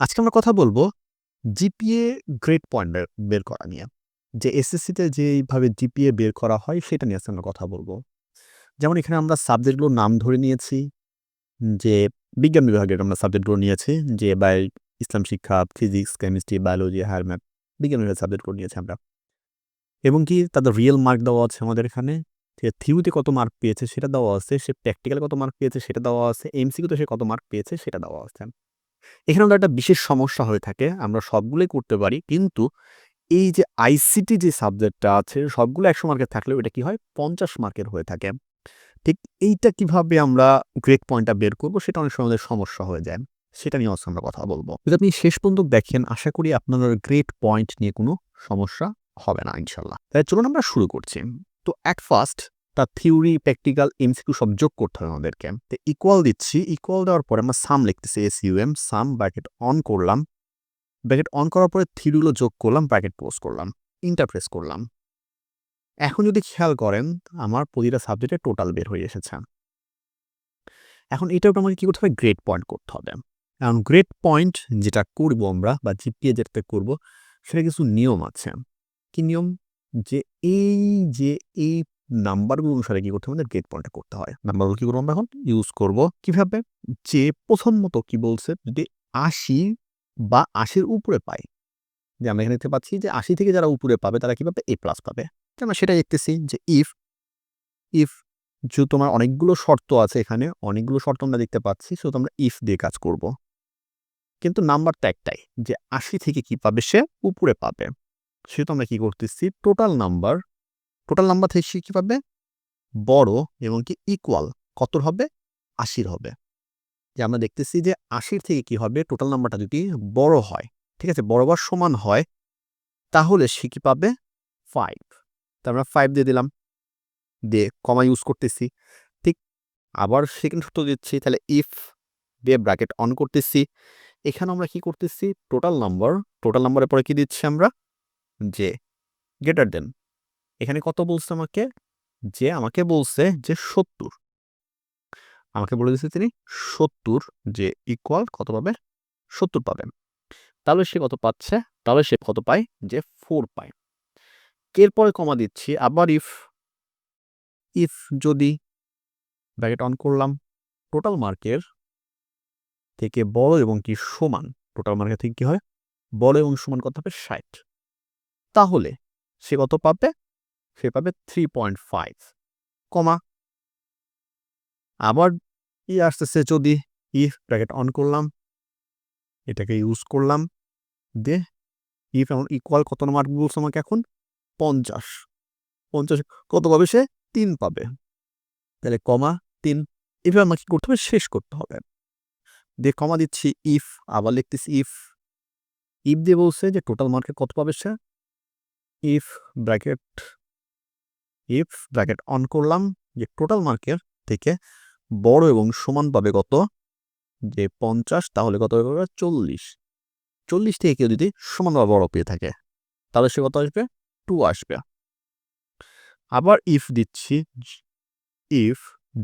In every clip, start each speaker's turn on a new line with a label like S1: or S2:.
S1: আজকে আমরা কথা বলব জিপিএ গ্রেড পয়েন্ট বের করা নিয়ে। যে এসএসসিতে যেইভাবে জিপিএ বের করা হয় সেটা নিয়ে আজকে আমরা কথা বলব। যেমন এখানে আমরা সাবজেক্টগুলোর নাম ধরে নিয়েছি যে বিজ্ঞান বিভাগের আমরা সাবজেক্টগুলো নিয়েছি যে বাই ইসলাম শিক্ষা, physics, chemistry, biology, higher math বিজ্ঞান বিভাগের সাবজেক্টগুলো নিয়েছি আমরা। এবং কি তাদের রিয়েল মার্ক দেওয়া আছে আমাদের এখানে। আছে? থিওরিতে কত মার্ক পেয়েছে সেটা দেওয়া আছে, সে প্র্যাকটিক্যালে কত মার্ক পেয়েছে সেটা দেওয়া আছে, এমসিকিউতে সে কত মার্ক পেয়েছে সেটা দেওয়া আছে। এখানে আমাদের একটা বিশেষ সমস্যা হয়ে থাকে। আমরা সবগুলোই করতে পারি। কিন্তু এই যে আইসিটি যে সাবজেক্টটা আছে, সবগুলো ১০০ মার্কের থাকলেও এটা কি হয় ৫০ মার্কের হয়ে থাকে। ঠিক এইটা কীভাবে আমরা গ্রেড পয়েন্টটা বের করব, সেটা অনেক সময় আমাদের সমস্যা হয়ে যায়। সেটা নিয়ে আজকে আমরা কথা বলব যদি আপনি শেষ পর্যন্ত দেখেন, আশা করি আপনার গ্রেড পয়েন্ট নিয়ে কোনো সমস্যা হবে না, ইনশাল্লাহ। তাই চলুন আমরা শুরু করছি। তো এট ফার্স্ট তার থিওরি, প্র্যাকটিক্যাল, এমসিকিউ সব যোগ করতে হবে আমাদেরকে। তো ইকুয়াল দিচ্ছি। ইকুয়াল দেওয়ার পরে আমরা সাম লিখতেছি এসইউএম সাম ব্র্যাকেট অন করলাম। ব্র্যাকেট অন করার পরে থিওরিগুলো যোগ করলাম, ব্র্যাকেট ক্লোজ করলাম। ইন্টার প্রেস করলাম। এখন যদি খেয়াল করেন আমার প্রতিটা সাবজেক্টে টোটাল বের হয়ে এসেছে। এখন এটার উপর আমাকে কি করতে হবে গ্রেড পয়েন্ট করতে হবে। এখন গ্রেড পয়েন্ট যেটা করব আমরা বা জিপিএ যেটাতে করব সেটা কিছু নিয়ম আছে। কি নিয়ম? যে এই যে এই নাম্বারগুলো অনুসারে কি করতে হবে আমাদের গ্রেড করতে হয়। নাম্বারগুলো কি করব আমরা এখন ইউজ করব কীভাবে? যে প্রথম প্রথমত কি বলছে যদি ৮০ বা আশির উপরে পাই। যে আমরা এখানে দেখতে পাচ্ছি যে ৮০ থেকে যারা উপরে পাবে তারা কি পাবে? এ প্লাস পাবে। আমরা সেটাই দেখতেছি যে ইফ ইফ যেহেতু তোমার অনেকগুলো শর্ত আছে এখানে, অনেকগুলো শর্ত আমরা দেখতে পাচ্ছি সেহেতু আমরা ইফ দিয়ে কাজ করব। কিন্তু নাম্বারটা একটাই যে ৮০ থেকে কি পাবে সে? উপরে পাবে। সেহেতু আমরা কী করতেছি টোটাল নাম্বার, টোটাল নাম্বার থেকে সে কি পাবে? বড় এবং কি ইকুয়াল কতর হবে? আশির হবে। যে আমরা দেখতেছি যে ৮০ থেকে কি হবে টোটাল নাম্বারটা যদি বড় হয়, ঠিক আছে? বড় বা সমান হয় তাহলে সে কি পাবে? ফাইভ তা আমরা ফাইভ দিয়ে দিলাম। দিয়ে কমা ইউজ করতেছি। ঠিক আবার সেকেন্ড শর্ত দিচ্ছি তাহলে ইফ দিয়ে ব্র্যাকেট অন করতেছি। এখানে আমরা কি করতেছি টোটাল নাম্বার, টোটাল নাম্বারের পরে কি দিচ্ছি আমরা? যে গ্রেটার দেন এখানে কত বলছে আমাকে? যে আমাকে বলছে যে ৭০ আমাকে বলে দিয়েছে তিনি ৭০ যে ইকুয়াল কত পাবে? ৭০ পাবে। তাহলে সে কত পাচ্ছে? তাহলে সে কত পায়? যে ফোর পায়। এরপরে কমা দিচ্ছি আবার ইফ ইফ যদি ব্র্যাকেট অন করলাম টোটাল মার্কের থেকে বড় এবং কি সমান টোটাল মার্কের থেকে কি হয়? বড় এবং সমান কত হবে? ৬০ তাহলে সে কত পাবে? সে পাবে 3.5 কমা আবার ই আসতেছে, যদি ইফ ব্র্যাকেট অন করলাম, এটাকে ইউজ করলাম দে ইফ এমন ইকুয়াল কত মার্ক বলছে আমাকে এখন? ৫০ ৫০ কত পাবে সে? তিন পাবে। তাহলে কমা তিন, এভাবে আমাকে করতে হবে? শেষ করতে হবে। দিয়ে কমা দিচ্ছি ইফ আবার লিখতেছি ইফ ইফ দিয়ে বলছে যে টোটাল মার্কে কত পাবে সে? If bracket if bracket on করলাম, যে টোটাল মার্কের থেকে বড় এবং সমান পাবে কত? যে ৫০ তাহলে কত পাবে? ৪০ ৪০ থেকে কেউ যদি সমান বা বড় পেয়ে থাকে, তাহলে সে কত আসবে? টু আসবে। আবার ইফ দিচ্ছি ইফ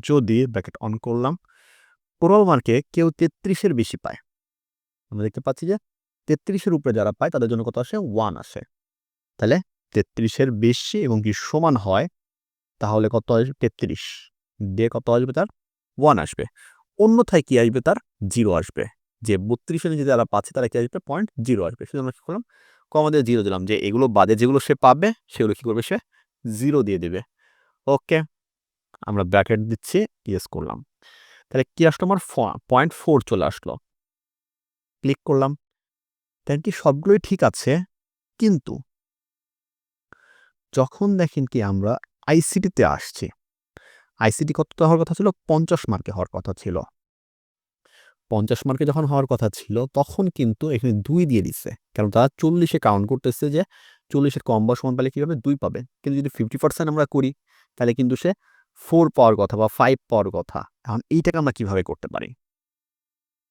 S1: যদি ব্র্যাকেট অন করলাম টোটাল মার্কে কেউ তেত্রিশের বেশি পায়। আমরা দেখতে পাচ্ছি যে তেত্রিশের উপরে যারা পায়, তাদের জন্য কত আসে? ওয়ান আসে। তাহলে তেত্রিশের বেশি এবং কি সমান হয় তাহলে কত আসবে? ৩৩ দিয়ে কত আসবে তার? ওয়ান আসবে। অন্যথায় কি আসবে তার? জিরো আসবে। যে ৩২ এর নিচে যারা পাচ্ছে তারা কি আসবে? পয়েন্ট জিরো আসবে। সেজন্য আমরা কী করলাম? কমা দিয়ে 0 দিলাম যে এগুলো বাদে যেগুলো সে পাবে, সেগুলো কি করবে সে? জিরো দিয়ে দেবে ওকে আমরা ব্র্যাকেট দিচ্ছি ইয়েস করলাম। তাহলে কি আসলো আমার? পয়েন্ট ফোর চলে আসলো। ক্লিক করলাম। দেন কি সবগুলোই ঠিক আছে কিন্তু, যখন দেখেন কি আমরা আইসিটিতে আসছি, আইসিটি কততে হওয়ার কথা ছিল? ৫০ মার্কে হওয়ার কথা ছিল। ৫০ মার্কে যখন হওয়ার কথা ছিল তখন কিন্তু এখানে দুই দিয়ে দিচ্ছে কারণ তারা ৪০ এ কাউন্ট করতেছে যে ৪০ এর কম বা সমান পেলে কীভাবে দুই পাবে। কিন্তু যদি 50% আমরা করি তাহলে কিন্তু সে ফোর পাওয়ার কথা বা ফাইভ পাওয়ার কথা। এখন এইটাকে আমরা কীভাবে করতে পারি?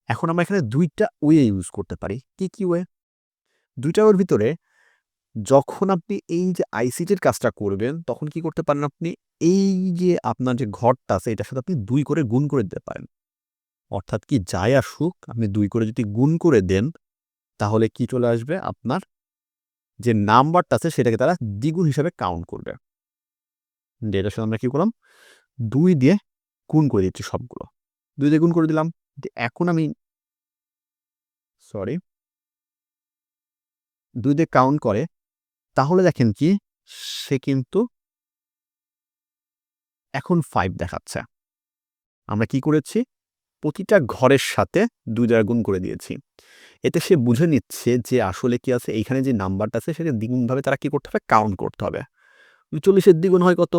S1: এখন আমরা এখানে দুইটা ওয়ে ইউজ করতে পারি। কি, কি ওয়ে? ২ টা ওয়ের ভিতরে যখন আপনি এই যে আইসিটির কাজটা করবেন, তখন কি করতে পারেন আপনি? এই যে আপনার যে ঘরটা আছে, এটার সাথে আপনি দুই করে গুণ করে দিতে পারেন। অর্থাৎ কি যাই আসুক, আপনি দুই করে যদি গুণ করে দেন, তাহলে কি চলে আসবে? আপনার যে নাম্বারটা আছে, সেটাকে তারা দ্বিগুণ হিসাবে কাউন্ট করবে। এটার সাথে আমরা কী করলাম? দুই দিয়ে গুণ করে দিচ্ছি সবগুলো। দুই দিয়ে গুণ করে দিলাম। এখন আমি সরি দুই দিয়ে কাউন্ট করে তাহলে দেখেন কি, সে কিন্তু এখন ফাইভ দেখাচ্ছে। আমরা কি করেছি? প্রতিটা ঘরের সাথে দুই দ্বারা গুণ করে দিয়েছি। এতে সে বুঝে নিচ্ছে যে আসলে কি আছে, এইখানে যে নাম্বারটা আছে, সেটা দ্বিগুণভাবে তারা কি করতে হবে? কাউন্ট করতে হবে। চল্লিশের দ্বিগুণ হয় কত?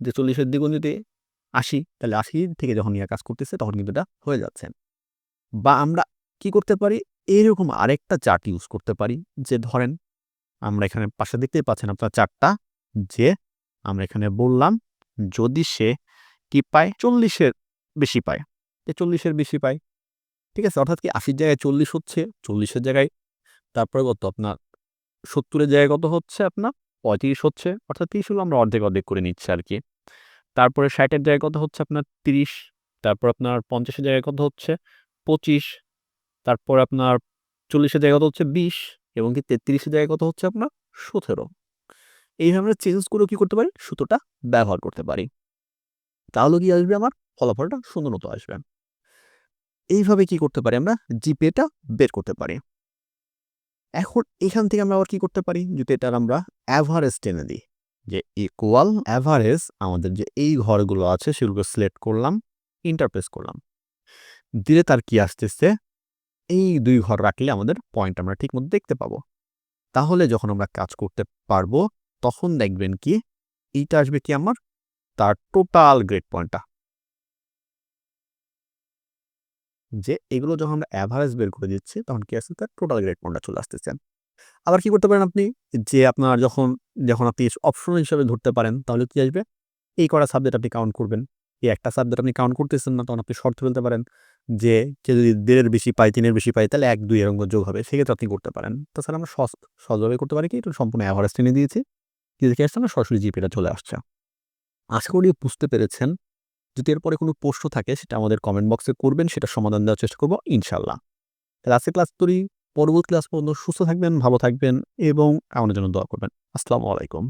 S1: যে চল্লিশের দ্বিগুণ যদি আশি, তাহলে আশি থেকে যখন ইয়া কাজ করতেছে, তখন কিন্তু এটা হয়ে যাচ্ছে। বা আমরা কি করতে পারি? এরকম আরেকটা চার্ট ইউজ করতে পারি, যে ধরেন আমরা এখানে পাশে দেখতেই পাচ্ছেন আপনার চারটা, যে আমরা এখানে বললাম যদি সে কি পায়? চল্লিশের বেশি পায়। চল্লিশের বেশি পায়। ঠিক আছে? অর্থাৎ কি আশির জায়গায় চল্লিশ হচ্ছে, চল্লিশের জায়গায় তারপরে কত? আপনার সত্তরের জায়গায় কত হচ্ছে আপনার? পঁয়ত্রিশ হচ্ছে। অর্থাৎ তিরিশ হলো আমরা অর্ধেক অর্ধেক করে নিচ্ছি আর কি। তারপরে ষাটের জায়গায় কত হচ্ছে আপনার? তিরিশ। তারপর আপনার পঞ্চাশের জায়গায় কত হচ্ছে? পঁচিশ। তারপর আপনার চল্লিশের জায়গায় কত হচ্ছে? বিশ। এবং কি তেত্রিশের জায়গায় কত হচ্ছে আপনার? সতেরো। এইভাবে আমরা চেঞ্জ করেও কী করতে পারি? সুতোটা ব্যবহার করতে পারি। তাহলে কি আসবে আমার? ফলাফলটা সুন্দর মতো আসবে। এইভাবে কি করতে পারি আমরা? জিপেটা বের করতে পারি। এখন এখান থেকে আমরা আবার কি করতে পারি? যদি এটার আমরা অ্যাভারেজ টেনে দিই, যে ইকুয়াল অ্যাভারেজ আমাদের যে এই ঘরগুলো আছে, সেগুলোকে সিলেক্ট করলাম ইন্টারপ্রেস করলাম। দিলে তার কি আসতেছে? এই দুই ঘর রাখলে আমাদের পয়েন্ট আমরা ঠিক মতো দেখতে পাবো। তাহলে যখন আমরা কাজ করতে পারব, তখন দেখবেন কি, এইটা আসবে কি আমার, তার টোটাল গ্রেড পয়েন্টটা যে এগুলো যখন আমরা অ্যাভারেজ বের করে দিচ্ছি, তখন কি আসছে তার টোটাল গ্রেড পয়েন্টটা চলে আসতেছে। আবার কি করতে পারেন আপনি, যে আপনার যখন যখন আপনি অপশন হিসাবে ধরতে পারেন, তাহলে কি আসবে, এই কটা সাবজেক্ট আপনি কাউন্ট করবেন। এই একটা সাবজেক্ট আপনি কাউন্ট করতেছেন না, তখন আপনি শর্ত ফেলতে পারেন। যে কেউ যদি দেড়ের বেশি পায়, তিনের বেশি পায়, তাহলে এক দুই এরকম যোগ হবে। সেক্ষেত্রে আপনি করতে পারেন। তাছাড়া আমরা সহজ সহজভাবে করতে পারি কি? এটা সম্পূর্ণ অ্যাভারেজ টেনে দিয়েছি। দেখে আসছে না সরাসরি জিপিটা চলে আসছে। আশা করি বুঝতে পেরেছেন। যদি এরপরে কোনো প্রশ্ন থাকে, সেটা আমাদের কমেন্ট বক্সে করবেন। সেটা সমাধান দেওয়ার চেষ্টা করব ইনশাল্লাহ তাহলে আজকে ক্লাস করি। পরবর্তী ক্লাস পর্যন্ত সুস্থ থাকবেন, ভালো থাকবেন এবং আমাদের জন্য দোয়া করবেন। আসসালামু আলাইকুম।